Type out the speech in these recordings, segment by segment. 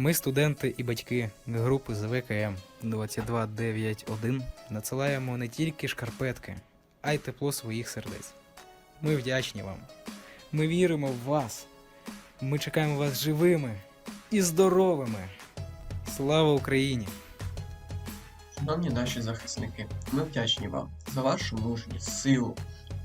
Ми, студенти і батьки групи ЗВКМ 2291, надсилаємо не тільки шкарпетки, а й тепло своїх сердець. Ми вдячні вам. Ми віримо в вас. Ми чекаємо вас живими і здоровими. Слава Україні! Шановні наші захисники, ми вдячні вам за вашу мужність, силу,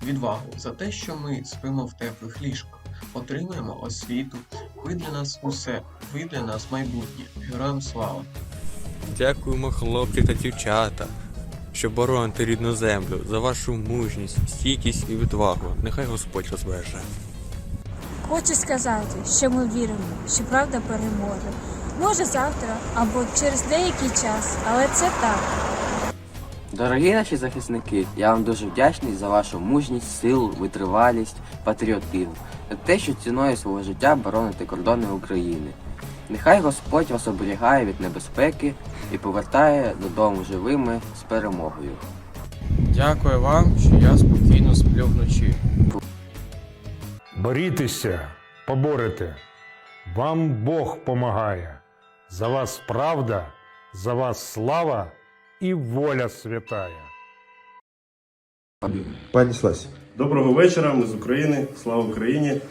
відвагу, за те, що ми спимо в теплих ліжках, отримуємо освіту. Ви для нас усе, ви для нас майбутнє. Героям слава! Дякуємо, хлопці та дівчата, що бороните рідну землю за вашу мужність, стійкість і відвагу. Нехай Господь розбереже. Хочу сказати, що ми віримо, що правда переможе. Може завтра або через деякий час, але це так. Дорогі наші захисники, я вам дуже вдячний за вашу мужність, силу, витривалість, патріотизм, за те, що ціною свого життя бороните кордони України. Нехай Господь вас оберігає від небезпеки і повертає додому живими з перемогою. Дякую вам, що я спокійно сплю вночі. Борітеся, поборете. Вам Бог помагає. За вас правда, за вас слава і воля святая. Пані Слась. Доброго вечора, ми з України. Слава Україні!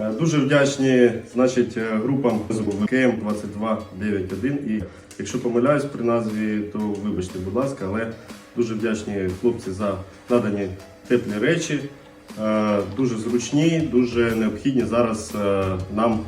Е, Дуже вдячні значить, е, групам з КМ 2291. І якщо помиляюсь при назві, то вибачте, будь ласка, але дуже вдячні хлопці за надані теплі речі. Е, Дуже зручні, дуже необхідні зараз нам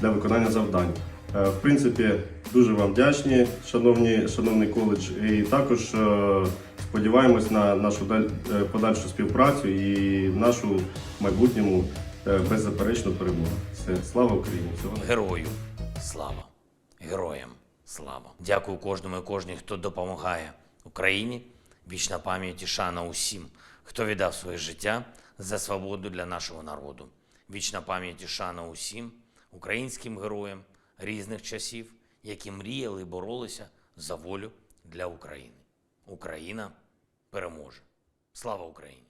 для виконання завдань. В принципі, дуже вам вдячні, шановні, шановний коледж, і також е, сподіваємось на нашу е, подальшу співпрацю і нашу майбутньому е, беззаперечну перемогу. Все, слава Україні! Всього. Герою слава! Героям слава! Дякую кожному і кожній, хто допомагає Україні. Вічна пам'ять і шана усім, хто віддав своє життя за свободу для нашого народу. Вічна пам'ять і шана усім українським героям різних часів, які мріяли і боролися за волю для України. Україна переможе. Слава Україні!